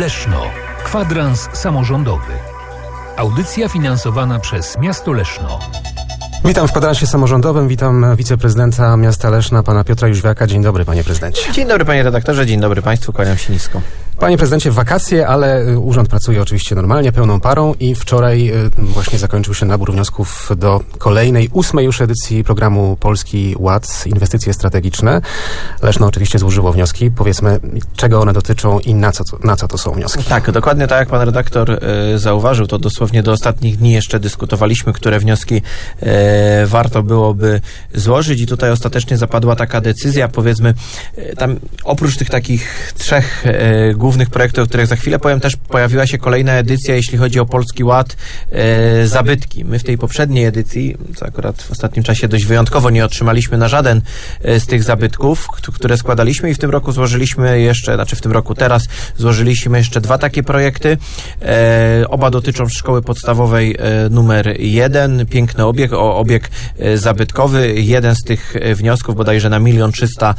Leszno. Kwadrans samorządowy. Audycja finansowana przez miasto Leszno. Witam w kwadransie samorządowym, witam wiceprezydenta miasta Leszna, pana Piotra Jóźwiaka. Dzień dobry, panie prezydencie. Dzień dobry panie redaktorze, dzień dobry państwu, kłaniam się nisko. Panie prezydencie, wakacje, ale y, urząd pracuje oczywiście normalnie, pełną parą i wczoraj y, właśnie zakończył się nabór wniosków do kolejnej, ósmej już edycji programu Polski Ład, inwestycje strategiczne. Leszno oczywiście złożyło wnioski. Powiedzmy, czego one dotyczą i na co, na co to są wnioski. Tak, dokładnie tak jak pan redaktor e, zauważył, to dosłownie do ostatnich dni jeszcze dyskutowaliśmy, które wnioski warto byłoby złożyć i tutaj ostatecznie zapadła taka decyzja, powiedzmy, tam oprócz tych takich trzech e, głównych projektów, o których za chwilę powiem, też pojawiła się kolejna edycja, jeśli chodzi o Polski Ład, e, zabytki. My w tej poprzedniej edycji, co akurat w ostatnim czasie dość wyjątkowo nie otrzymaliśmy na żaden e, z tych zabytków, które składaliśmy i w tym roku złożyliśmy jeszcze, znaczy w tym roku teraz złożyliśmy jeszcze dwa takie projekty. E, oba dotyczą szkoły podstawowej e, numer jeden, piękny obieg, o, obieg e, zabytkowy. Jeden z tych e, wniosków, bodajże na milion trzysta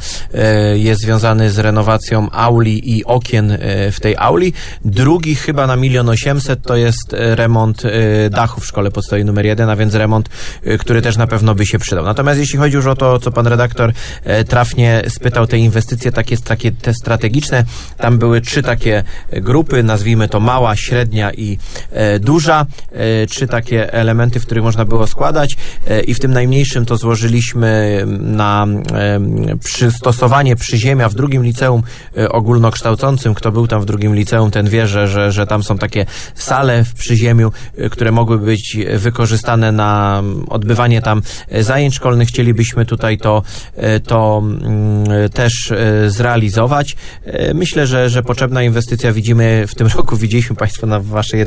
jest związany z renowacją auli i okien w tej auli. Drugi chyba na milion osiemset to jest e, remont e, dachu w szkole podstawowej numer jeden, a więc remont, e, który też na pewno by się przydał. Natomiast jeśli chodzi już o to, co pan redaktor e, trafnie spytał, te inwestycje takie, takie te strategiczne, tam były trzy takie e, grupy, nazwijmy to mała, średnia i e, duża, e, trzy takie elementy, w których można było składać e, i w tym najmniejszym to złożyliśmy na e, przystosowanie przyziemia w drugim liceum e, ogólnokształcącym. Kto był tam w drugim liceum, ten wie, że, że, że tam są takie sale w przyziemiu, e, które mogły być wykorzystane na odbywanie tam e, zajęć szkolnych. Chcielibyśmy tutaj to, e, to mm, też e, zrealizować. E, Myślę, że, że potrzebna inwestycja widzimy w tym roku, widzieliśmy Państwo na waszej,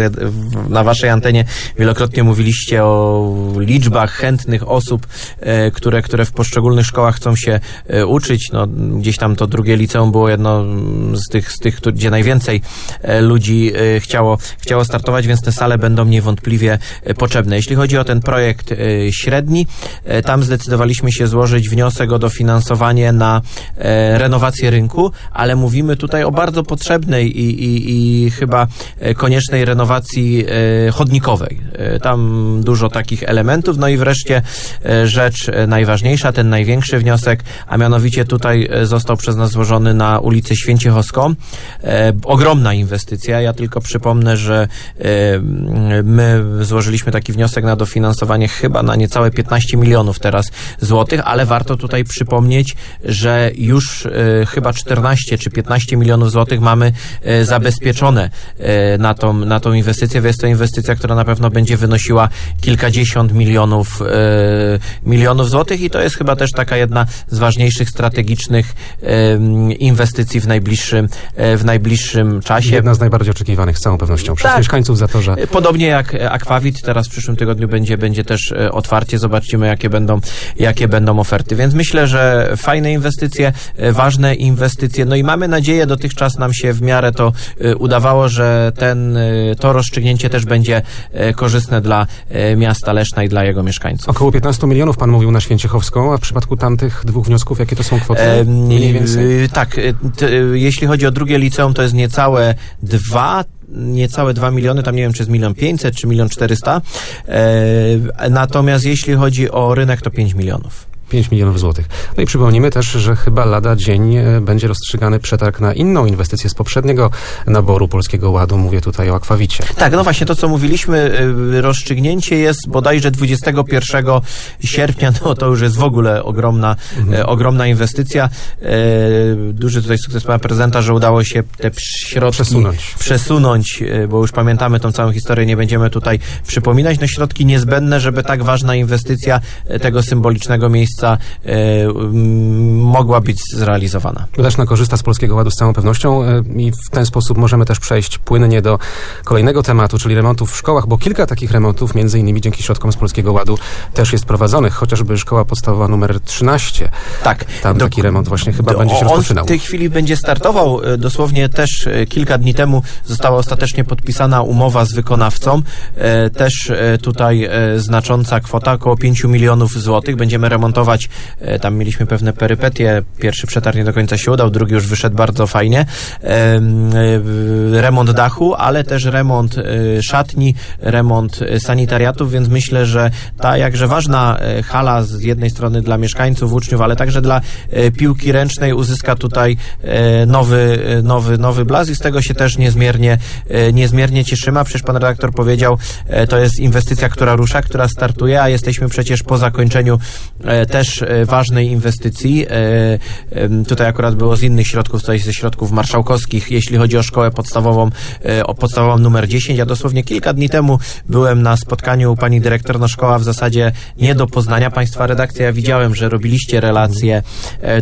na waszej antenie, wielokrotnie mówiliście o liczbach chętnych osób, które, które w poszczególnych szkołach chcą się uczyć. No, gdzieś tam to drugie liceum było jedno z tych, z tych gdzie najwięcej e, ludzi e, chciało, chciało startować, więc te sale będą niewątpliwie e, potrzebne. Jeśli chodzi o ten projekt średni, tam zdecydowaliśmy się złożyć wniosek o dofinansowanie na renowację rynku, ale mówimy tutaj o bardzo potrzebnej i, i, i chyba koniecznej renowacji chodnikowej. Tam dużo takich elementów. No i wreszcie rzecz najważniejsza, ten największy wniosek, a mianowicie tutaj został przez nas złożony na ulicę Święciechowską. E, Ogromna inwestycja. Ja tylko przypomnę, że e, my złożyliśmy taki wniosek na dofinansowanie chyba na niecałe 15 milionów teraz złotych, ale warto tutaj przypomnieć, że już e, chyba 14 czy 15 milionów złotych mamy e, zabezpieczone e, na tą, na tą inwestycję. Jest to inwestycja, która na pewno będzie wynosiła kilkadziesiąt milionów, e, milionów złotych i to jest chyba też taka jedna z ważniejszych strategicznych e, inwestycji w najbliższym, e, w najbliższym czasie. Jedna z najbardziej oczekiwanych z całą pewnością przez Tak. mieszkańców Zatorza. Podobnie jak e, Aquavit, teraz w przyszłym tygodniu będzie, będzie też e, otwarcie. Zobaczymy, jakie będą, jakie będą oferty. Więc myślę, że fajne inwestycje, e, ważne inwestycje. No i mamy nadzieję, dotychczas nam się w miarę to udawało, że ten, to rozstrzygnięcie też będzie korzystne dla miasta Leszna i dla jego mieszkańców. Około 15 milionów pan mówił na Święciechowską, a w przypadku tamtych dwóch wniosków, jakie to są kwoty? Mniej więcej. Tak, jeśli chodzi o drugie liceum, to jest niecałe dwa niecałe 2 miliony, tam nie wiem, czy jest milion 500, czy milion 400. E, natomiast jeśli chodzi o rynek, to 5 milionów. 5 milionów złotych. No i przypomnijmy też, że chyba lada dzień e, będzie rozstrzygany przetarg na inną inwestycję z poprzedniego naboru Polskiego Ładu. Mówię tutaj o Akwawicie. Tak, no właśnie to, co mówiliśmy, y, rozstrzygnięcie jest bodajże 21 sierpnia, no to już jest w ogóle ogromna, e, ogromna inwestycja. E, duży tutaj sukces pana prezydenta, że udało się te środki Przesunąć. przesunąć, e, bo już pamiętamy tą całą historię, nie będziemy tutaj przypominać. No środki niezbędne, żeby tak ważna inwestycja e, tego symbolicznego miejsca e, m, mogła być zrealizowana. Leszno korzysta z Polskiego Ładu z całą pewnością e, i w ten sposób możemy też przejść płynnie do kolejnego tematu, czyli remontów w szkołach, bo kilka takich remontów, między innymi dzięki środkom z Polskiego Ładu, też jest prowadzonych, chociażby szkoła podstawowa numer 13. Tak. Tam Do- taki remont właśnie chyba Do- będzie się On rozpoczynał. w tej chwili będzie startował. e, Dosłownie też e, kilka dni temu została ostatecznie podpisana umowa z wykonawcą. Też tutaj znacząca kwota, około 5 milionów złotych. Będziemy remontować E, Tam mieliśmy pewne perypetie. Pierwszy przetarg nie do końca się udał, drugi już wyszedł bardzo fajnie. E, Remont dachu, ale też remont e, szatni, remont sanitariatów, więc myślę, że ta jakże ważna hala z jednej strony dla mieszkańców, uczniów, ale także dla piłki ręcznej uzyska tutaj nowy, nowy, nowy blask i z tego się też niezmiernie, niezmiernie cieszymy. A przecież pan redaktor powiedział, to jest inwestycja, która rusza, która startuje, a jesteśmy przecież po zakończeniu też e, ważnej inwestycji. E, Tutaj akurat było z innych środków, tutaj ze środków marszałkowskich, jeśli chodzi o szkołę podstawową, e, o podstawową numer 10. Ja dosłownie kilka dni temu byłem na spotkaniu u pani dyrektor, no szkoła w zasadzie nie do poznania. Państwa redakcja, ja widziałem, że robiliście relacje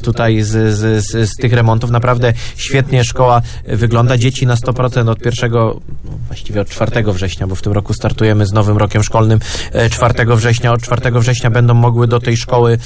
tutaj z, z, z, z tych remontów. Naprawdę świetnie szkoła wygląda. Dzieci na 100% od pierwszego, właściwie od 4 września, bo w tym roku startujemy z nowym rokiem szkolnym e, 4 września. Od 4 września będą mogły do tej szkoły,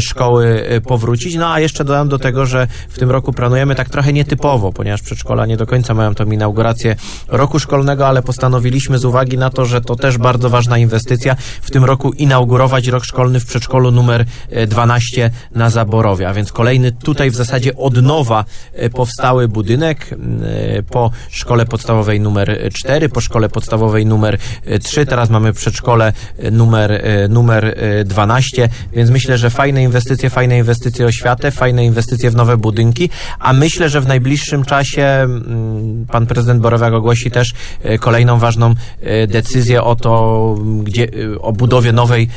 szkoły e, powrócić. No a jeszcze dodam do tego, że w tym roku planujemy tak trochę nietypowo, ponieważ przedszkola nie do końca mają tą inaugurację roku szkolnego, ale postanowiliśmy z uwagi na to, że to też bardzo ważna inwestycja, w tym roku inaugurować rok szkolny w przedszkolu numer e, 12 na Zaborowie, a więc kolejny tutaj w zasadzie od nowa e, powstały budynek m, e, po szkole podstawowej numer 4, po szkole podstawowej numer e, 3, teraz mamy przedszkole e, numer, e, numer e, 12, więc myślę, że fajne inwestycje, fajne inwestycje oświatę, fajne inwestycje w nowe budynki, a myślę, że w najbliższym czasie mm, pan prezydent Borowiak ogłosi też e, kolejną ważną e, decyzję o to, gdzie, e, o budowie nowej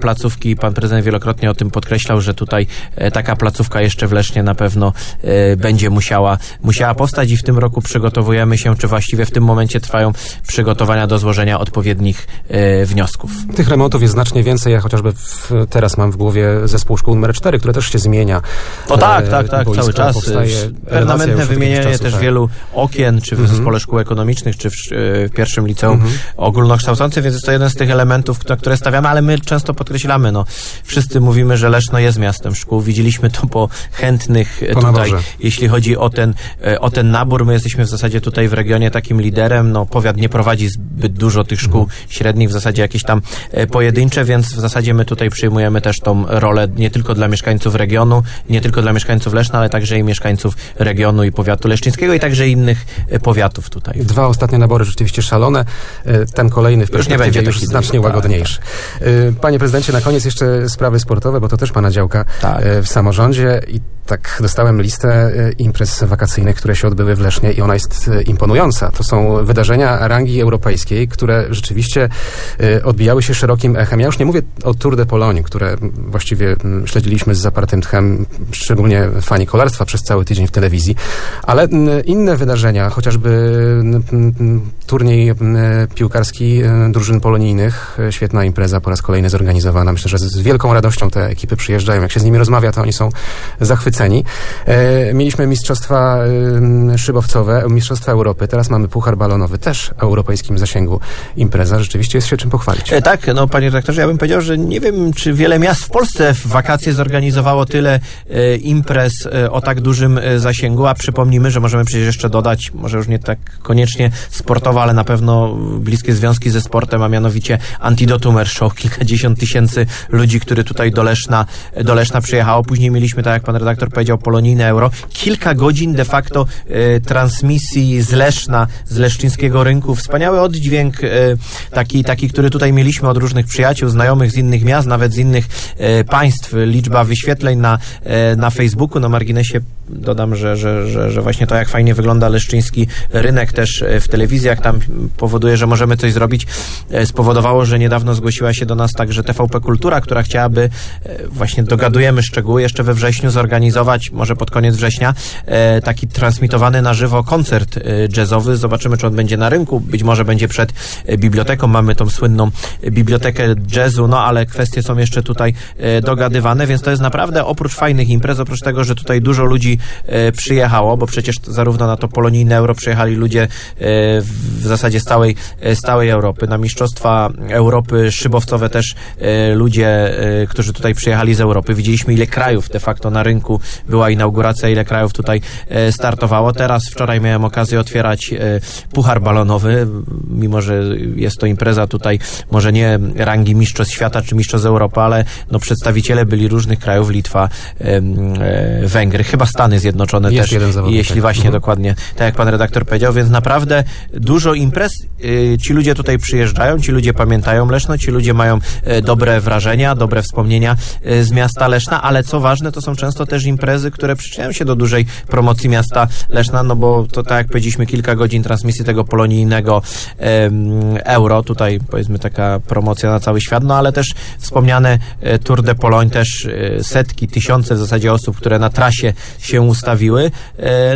placówki. Pan prezydent wielokrotnie o tym podkreślał, że tutaj taka placówka jeszcze w Lesznie na pewno będzie musiała, musiała powstać i w tym roku przygotowujemy się, czy właściwie w tym momencie trwają przygotowania do złożenia odpowiednich wniosków. Tych remontów jest znacznie więcej. Ja chociażby w, teraz mam w głowie zespół szkół numer 4, które też się zmienia. O tak, E, tak, tak, boiska, cały czas. e, Permanentne wymienianie czasu, też tak. wielu okien, czy w Mhm. zespole szkół ekonomicznych, czy w, e, w pierwszym liceum Mhm. ogólnokształcącym, więc jest to jeden z tych elementów, na które stawiamy, ale my często podkreślamy, no, wszyscy mówimy, że Leszno jest miastem szkół. Widzieliśmy to po chętnych e, Po tutaj, naborze. jeśli chodzi o ten, e, o ten nabór. My jesteśmy w zasadzie tutaj w regionie takim liderem. No, powiat nie prowadzi zbyt dużo tych szkół Mhm. średnich, w zasadzie jakieś tam e, pojedyncze, więc w zasadzie my tutaj przyjmujemy też tą rolę nie tylko dla mieszkańców regionu, nie tylko dla mieszkańców Leszna, ale także i mieszkańców regionu i powiatu leszczyńskiego i także innych e, powiatów tutaj. Dwa ostatnie nabory rzeczywiście szalone. E, Ten kolejny w Już nie perspektywie będzie już znacznie tak, łagodniejszy. E, Panie prezydencie, na koniec jeszcze sprawy sportowe, bo to też pana działka Tak. w samorządzie i tak dostałem listę e, imprez wakacyjnych, które się odbyły w Lesznie i ona jest e, imponująca. To są wydarzenia rangi europejskiej, które rzeczywiście e, odbijały się szerokim echem. Ja już nie mówię o Tour de Pologne, które właściwie mm, śledziliśmy z zapartym tchem, szczególnie fani kolarstwa przez cały tydzień w telewizji, ale mm, inne wydarzenia, chociażby mm, turniej mm, piłkarski e, drużyn polonijnych, e, świetna impreza po raz kolejny zorganizowana. Myślę, że z wielką radością te ekipy przyjeżdżają. Jak się z nimi rozmawia, to oni są zachwyceni. E, Mieliśmy mistrzostwa e, szybowcowe, mistrzostwa Europy, teraz mamy puchar balonowy, też europejskim zasięgu impreza. Rzeczywiście jest się czym pochwalić. E, Tak, no panie redaktorze, ja bym powiedział, że nie wiem, czy wiele miast w Polsce w wakacje zorganizowało tyle e, imprez e, o tak dużym e, zasięgu, a przypomnijmy, że możemy przecież jeszcze dodać, może już nie tak koniecznie sportowo, ale na pewno bliskie związki ze sportem, a mianowicie Antidotum Air Show, kilkadziesiąt tysięcy ludzi, który tutaj do Leszna, do Leszna przyjechało. Później mieliśmy, tak jak pan redaktor powiedział, polonijne euro. Kilka godzin de facto e, transmisji z Leszna, z leszczyńskiego rynku. Wspaniały oddźwięk, e, taki, taki, który tutaj mieliśmy od różnych przyjaciół, znajomych z innych miast, nawet z innych e, państw. Liczba wyświetleń na, na Facebooku, na marginesie dodam, że, że, że, że właśnie to, jak fajnie wygląda leszczyński rynek też w telewizjach, tam powoduje, że możemy coś zrobić, e, spowodowało, że niedawno zgłosiła się do nas także TVP Kultura, która chciałaby, e, właśnie dogadujemy szczegóły, jeszcze we wrześniu zorganizować, może pod koniec września, e, taki transmitowany na żywo koncert jazzowy. Zobaczymy, czy on będzie na rynku, być może będzie przed biblioteką. Mamy tą słynną bibliotekę jazzu, no ale kwestie są jeszcze tutaj dogadywane, więc to jest naprawdę oprócz fajnych imprez, oprócz tego, że tutaj dużo ludzi przyjechało, bo przecież zarówno na to polonijne euro przyjechali ludzie e, w zasadzie z całej, e, z całej Europy. Na Mistrzostwa Europy szybowcowe też e, ludzie, e, którzy tutaj przyjechali z Europy. Widzieliśmy ile krajów de facto na rynku była inauguracja, ile krajów tutaj e, startowało. Teraz wczoraj miałem okazję otwierać e, puchar balonowy, mimo że jest to impreza tutaj może nie rangi mistrzostw świata czy mistrzostw Europy, ale no, przedstawiciele byli różnych krajów, Litwa, e, Węgry, chyba Stany Zjednoczone Jest też, jeśli tak. właśnie Mhm. dokładnie, tak jak pan redaktor powiedział, więc naprawdę dużo imprez. Y, Ci ludzie tutaj przyjeżdżają, ci ludzie pamiętają Leszno, ci ludzie mają e, dobre wrażenia, dobre wspomnienia e, z miasta Leszna, ale co ważne, to są często też imprezy, które przyczyniają się do dużej promocji miasta Leszna, no bo to tak jak powiedzieliśmy, kilka godzin transmisji tego polonijnego euro, tutaj powiedzmy taka promocja na cały świat, no ale też wspomniane e, Tour de Pologne, też setki, tysiące w zasadzie osób, które na trasie się ustawiły.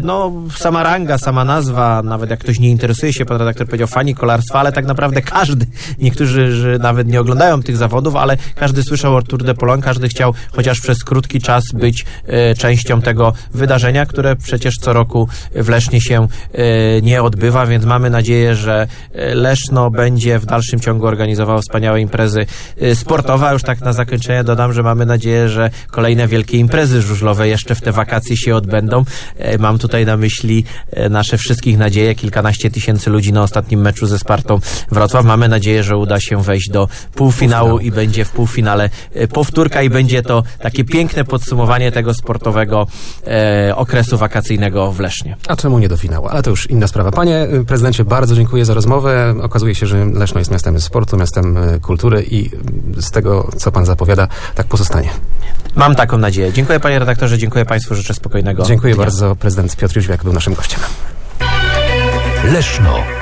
No, sama ranga, sama nazwa, nawet jak ktoś nie interesuje się, redaktor powiedział, fani kolarstwa, ale tak naprawdę każdy, niektórzy że nawet nie oglądają tych zawodów, ale każdy słyszał o Tour de Pologne, każdy chciał chociaż przez krótki czas być e, częścią tego wydarzenia, które przecież co roku w Lesznie się e, nie odbywa, więc mamy nadzieję, że e, Leszno będzie w dalszym ciągu organizowało wspaniałe imprezy e, sportowe, już tak na zakończenie dodam, że mamy nadzieję, że kolejne wielkie imprezy żużlowe jeszcze w te wakacje się odbędą. E, Mam tutaj na myśli nasze wszystkich nadzieje, kilkanaście tysięcy ludzi na ostatnim meczu ze Spartą Wrocław. Mamy nadzieję, że uda się wejść do półfinału i będzie w półfinale e, powtórka i będzie to takie piękne podsumowanie tego sportowego e, okresu wakacyjnego w Lesznie. A czemu nie do finału? Ale to już inna sprawa. Panie y, prezydencie, bardzo dziękuję za rozmowę. Okazuje się, że Leszno jest miastem sportu, miastem y, kultury i y, z tego, co pan zapowiada, tak pozostanie. Mam taką nadzieję. Dziękuję panie redaktorze, dziękuję państwu, życzę spokojnego Dziękuję dnia. bardzo. Prezydent Piotr Jóźwiak był naszym gościem. Leszno.